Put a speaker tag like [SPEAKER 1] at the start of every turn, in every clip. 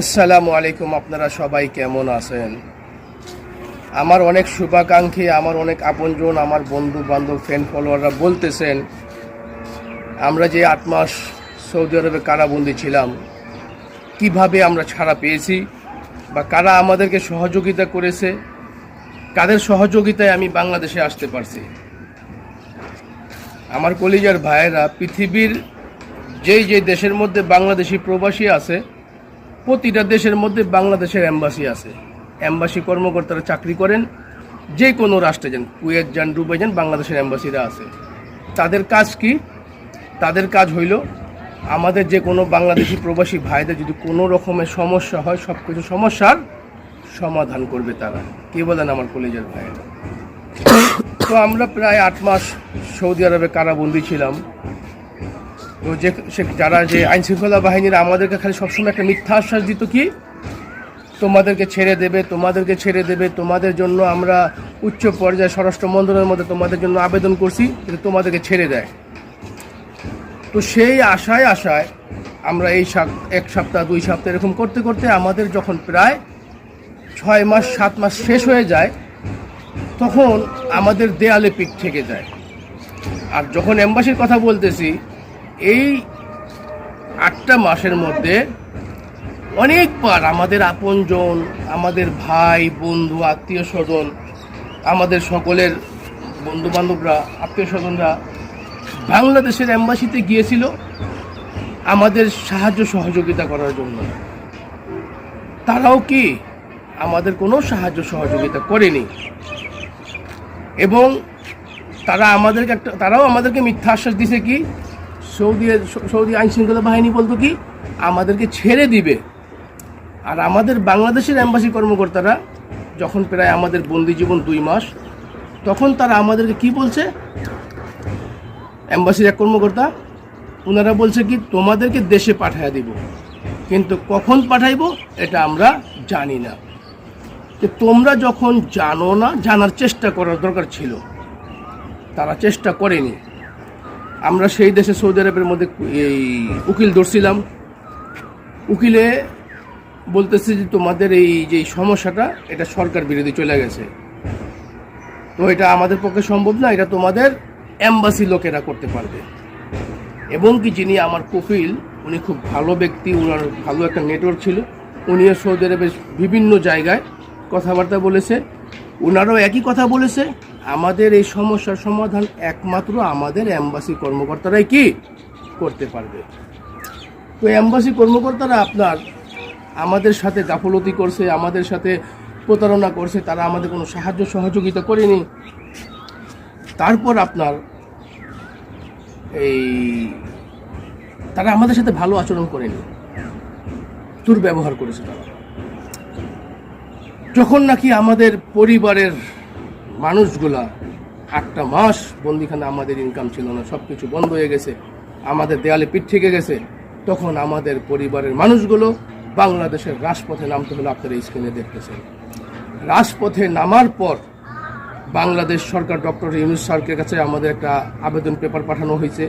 [SPEAKER 1] আসসালামু আলাইকুম, আপনারা সবাই কেমন আছেন? আমার অনেক শুভাকাঙ্ক্ষী, আমার অনেক আপনজন, আমার বন্ধু বান্ধব ফ্রেন্ড ফলোয়াররা বলতেছেন, আমরা যে আট মাস সৌদি আরবে কারাবন্দি ছিলাম, কীভাবে আমরা ছাড়া পেয়েছি বা কারা আমাদেরকে সহযোগিতা করেছে, কাদের সহযোগিতায় আমি বাংলাদেশে আসতে পারছি? আমার কলিজার ভাইয়েরা পৃথিবীর যেই যে দেশের মধ্যে বাংলাদেশি প্রবাসী আছে প্রতিটা দেশের মধ্যে বাংলাদেশের অ্যাম্বাসি আছে। অ্যাম্বাসি কর্মকর্তারা চাকরি করেন, যে কোনো রাষ্ট্রে যান, কুয়েত যান ডুবে যান, বাংলাদেশের অ্যাম্বাসিরা আছে। তাদের কাজ কি? তাদের কাজ হইল, আমাদের যে কোনো বাংলাদেশি প্রবাসী ভাইদের যদি কোনো রকমের সমস্যা হয় সব কিছু সমস্যার সমাধান করবে তারা। কে বলেন আমার কলেজের ভাইয়েরা তো আমরা প্রায় আট মাস সৌদি আরবে কারাবন্দি ছিলাম। তো যে যারা যে আইন শৃঙ্খলা বাহিনীরা, আমাদেরকে খালি সবসময় একটা মিথ্যা আশ্বাস দিত কি? তোমাদেরকে ছেড়ে দেবে, তোমাদেরকে ছেড়ে দেবে, তোমাদের জন্য আমরা উচ্চ পর্যায়ে স্বরাষ্ট্র মন্ত্রণের মধ্যে তোমাদের জন্য আবেদন করছি কিন্তু তোমাদেরকে ছেড়ে দেয়। তো সেই আশায় আশায় আমরা এই এক সপ্তাহ, দুই সপ্তাহ এরকম করতে করতে আমাদের যখন প্রায় ছয় মাস, সাত মাস শেষ হয়ে যায়, তখন আমাদের দেয়ালে পিঠ থেকে যায়। আর যখন এম্বাসির কথা বলতেছি এই আটটা মাসের মধ্যে অনেকবার আমাদের আপনজন, আমাদের ভাই, বন্ধু, আত্মীয় স্বজন, আমাদের সকলের বন্ধু বান্ধবরা আত্মীয় স্বজনরা বাংলাদেশের অ্যাম্বাসিতে গিয়েছিল আমাদের সাহায্য সহযোগিতা করার জন্য। তারাও কি আমাদের কোনো সাহায্য সহযোগিতা করেনি? এবং তারা আমাদেরকে একটা, তারাও আমাদেরকে মিথ্যা আশ্বাস দিছে কি সৌদি সৌদি আইন শৃঙ্খলা বাহিনী বলতো কি, আমাদেরকে ছেড়ে দিবে। আর আমাদের বাংলাদেশের এম্বাসি কর্মকর্তারা যখন প্রায় আমাদের বন্দি জীবন দুই মাস, তখন তারা আমাদেরকে কি বলছে? এম্বাসির এক কর্মকর্তা ওনারা বলছে কি, তোমাদেরকে দেশে পাঠায় দিব। কিন্তু কখন পাঠাইবো, এটা আমরা জানি না। যে তোমরা যখন জানো না, জানার চেষ্টা করার দরকার ছিল। তারা চেষ্টা করেনি। আমরা সেই দেশে সৌদি আরবের মধ্যে এই উকিল ধরছিলাম। উকিলে বলতেছে যে তোমাদের এই যে সমস্যাটা, এটা সরকার বিরোধী চলে গেছে। তো এটা আমাদের পক্ষে সম্ভব না, এটা তোমাদের এম্বাসি লোকেরা করতে পারবে। এবং কি যিনি আমার কফিল, উনি খুব ভালো ব্যক্তি ওনার ভালো একটা নেটওয়ার্ক ছিল। উনিও সৌদি আরবের বিভিন্ন জায়গায় কথাবার্তা বলেছে। ওনারাও একই কথা বলেছে। আমাদের এই সমস্যার সমাধান একমাত্র আমাদের অ্যাম্বাসি কর্মকর্তারাই কি করতে পারবে। তো অ্যাম্বাসি কর্মকর্তারা আপনার আমাদের সাথে গাফলতি করছে, আমাদের সাথে প্রতারণা করছে, তারা আমাদের কোনো সাহায্য সহযোগিতা করেনি। তারপর আপনার এই তারা আমাদের সাথে ভালো আচরণ করেনি। দুর্ব্যবহার করেছে তারা। যখন নাকি আমাদের পরিবারের মানুষগুলা আটটা মাস বন্দিখানে আমাদের ইনকাম ছিল না সব কিছু বন্ধ হয়ে গেছে, আমাদের দেয়ালে পিঠ থেকে গেছে, তখন আমাদের পরিবারের মানুষগুলো বাংলাদেশের রাজপথে নামতে হলো আপনারা স্ক্রিনে দেখতেছেন। রাজপথে নামার পর বাংলাদেশ সরকার ডক্টর ইউনুস স্যারকে কাছে আমাদের একটা আবেদন পেপার পাঠানো হয়েছে।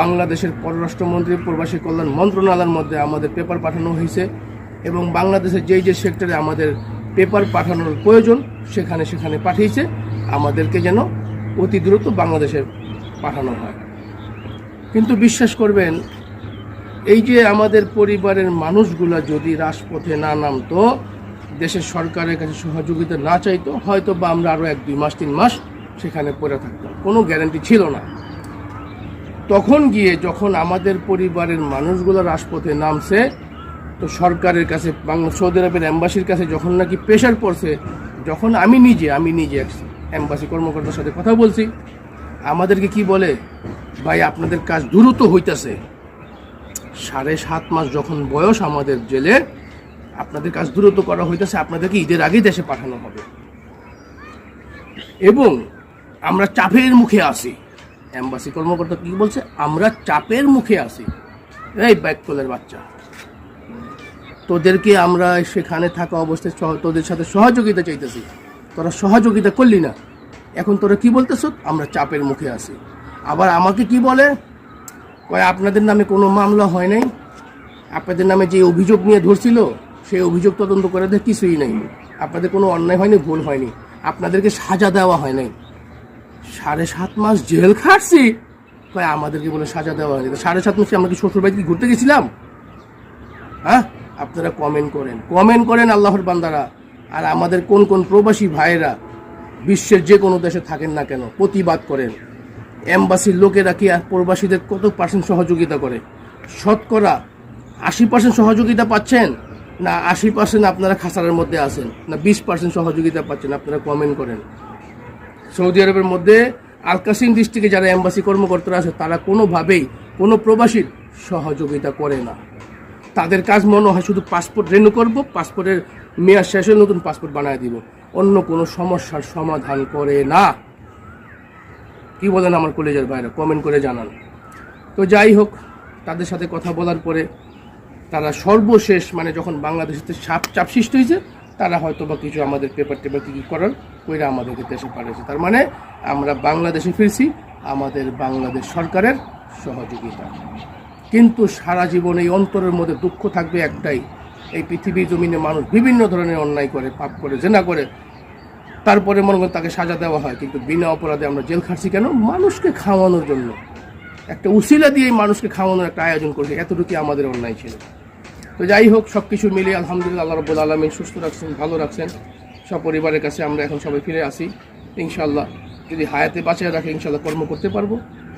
[SPEAKER 1] বাংলাদেশের পররাষ্ট্রমন্ত্রী, প্রবাসী কল্যাণ মন্ত্রণালয়ের মধ্যে আমাদের পেপার পাঠানো হয়েছে এবং বাংলাদেশের যেই যে সেক্টরে আমাদের পেপার পাঠানোর প্রয়োজন সেখানে সেখানে পাঠিয়েছে। আমাদেরকে যেন অতি দ্রুত বাংলাদেশে পাঠানো হয়। কিন্তু বিশ্বাস করবেন, এই যে আমাদের পরিবারের মানুষগুলা যদি রাজপথে না নামতো, দেশের সরকারের কাছে সহযোগিতা না চাইতো হয়তো বা আমরা আরও এক, দুই মাস, তিন মাস সেখানে পড়ে থাকতাম। কোনো গ্যারান্টি ছিল না। তখন গিয়ে যখন আমাদের পরিবারের মানুষগুলো রাজপথে নামছে তো সরকারের কাছে, বাংলা সৌদি আরবের অ্যাম্বাসির কাছে যখন নাকি প্রেশার পড়ছে, যখন আমি নিজে আমি নিজে অ্যাম্বাসি কর্মকর্তার সাথে কথা বলছি, আমাদেরকে কি বলে, ভাই, আপনাদের কাজ দ্রুত হইতাছে। সাড়ে সাত মাস যখন বয়স আমাদের জেলে, আপনাদের কাজ দ্রুত করা হইতেছে, আপনাদেরকে ঈদের আগেই দেশে পাঠানো হবে। এবং আমরা চাপের মুখে আসি অ্যাম্বাসি কর্মকর্তা কি বলছে? আমরা চাপের মুখে আসি এই ব্যাককলের বাচ্চা। তোদেরকে আমরা সেখানে থাকা অবস্থায় তোদের সাথে সহযোগিতা চাইতেছি। তোরা সহযোগিতা করলি না। এখন তোরা কি বলতেছ? আমরা চাপের মুখে আছি। আবার আমাকে কি বলে? কয়, আপনাদের নামে কোনো মামলা হয় নাই? আপনাদের নামে যে অভিযোগ নিয়ে ধরছিল, সেই অভিযোগ তদন্ত করে দেয় কিছুই নাই। আপনাদের কোনো অন্যায় হয়নি, ভুল হয়নি। আপনাদেরকে সাজা দেওয়া হয় নাই। সাড়ে সাত মাস জেল খাটছি। কয়, আমাদেরকে বলে সাজা দেওয়া হয়নি। সাড়ে সাত মাসে আমরা কি শ্বশুর বাড়িতে ঘুরতে গেছিলাম? হ্যাঁ? আপনারা কমেন্ট করেন। কমেন্ট করেন আল্লাহর বান্দারা। আর আমাদের কোন কোন প্রবাসী ভাইয়েরা বিশ্বের যে কোনো দেশে থাকেন না কেন, প্রতিবাদ করেন। এম্বাসির লোকেরা কি আর প্রবাসীদের কত পার্সেন্ট সহযোগিতা করে? শতকরা আশি পার্সেন্ট সহযোগিতা পাচ্ছেন? না, আশি পার্সেন্ট আপনারা খাসারের মধ্যে আছেন? না, বিশ পার্সেন্ট সহযোগিতা পাচ্ছেন? আপনারা কমেন্ট করেন। সৌদি আরবের মধ্যে আলকাসিম ডিস্ট্রিক্টে যারা এম্বাসি কর্মকর্তারা আছে, তারা কোনোভাবেই কোনো প্রবাসীর সহযোগিতা করে না। তাদের কাজ মনে হয় শুধু পাসপোর্ট রেনু করব পাসপোর্টের মেয়াদ শেষ হলে নতুন পাসপোর্ট বানিয়ে দিব। অন্য কোনো সমস্যার সমাধান করে না। কি বলেন আমার কলেজের বাইরে? কমেন্ট করে জানান। তো যাই হোক, তাদের সাথে কথা বলার পরে তারা সর্বশেষ মানে যখন বাংলাদেশের চাপ চাপ সৃষ্টি হয়েছে, তারা হয়তো বা কিছু আমাদের পেপার টেপার কী কী করার কইরা আমাদেরকে দেশে পাঠিয়েছে। তার মানে আমরা বাংলাদেশে ফিরছি, আমাদের বাংলাদেশ সরকারের সহযোগিতা। কিন্তু সারা জীবন এই অন্তরের মধ্যে দুঃখ থাকবে একটাই, এই পৃথিবীর জমিনে মানুষ বিভিন্ন ধরনের অন্যায় করে, পাপ করে, জেনা করে। তারপরে মনে তাকে সাজা দেওয়া হয়, কিন্তু বিনা অপরাধে আমরা জেল খাটছি কেন? মানুষকে খাওয়ানোর জন্য। একটা উসিলা দিয়ে মানুষকে খাওয়ানোর একটা আয়োজন করছে এতটুকু আমাদের অন্যায় ছিল। তো যাই হোক সব কিছু মিলিয়ে আলহামদুলিল্লাহ, আল্লাহ রব্বুল আলমিন সুস্থ রাখছেন, ভালো রাখছেন। সব পরিবারের কাছে আমরা এখন সবাই ফিরে আসি। ইনশাল্লাহ যদি হায়াতে বাঁচিয়ে রাখে ইনশাল্লাহ কর্ম করতে পারব।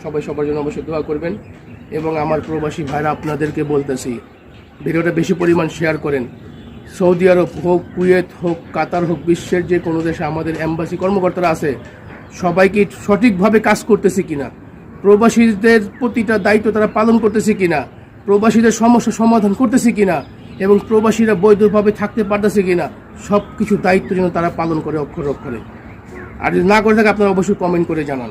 [SPEAKER 1] সবাই সবার জন্য অবশ্যই দোয়া করবেন। এবং আমার প্রবাসী ভাইরা আপনাদেরকে বলতেছি, ভিডিওটা বেশি পরিমাণ শেয়ার করেন। সৌদি আরব হোক, কুয়েত হোক, কাতার হোক, বিশ্বের যে কোনো দেশে আমাদের এম্বাসি কর্মকর্তারা আছে, সবাইকে সঠিকভাবে কাজ করতেছে কিনা, প্রবাসীদের প্রতিটা দায়িত্ব তারা পালন করতেছে কিনা, প্রবাসীদের সমস্যা সমাধান করতেছে কিনা, এবং প্রবাসীরা বৈধভাবে থাকতে পারতেছে কিনা সব কিছু দায়িত্ব যেন তারা পালন করে, অক্ষর অক্ষরে। আর যদি না করে থাকে, আপনারা অবশ্যই কমেন্ট করে জানান।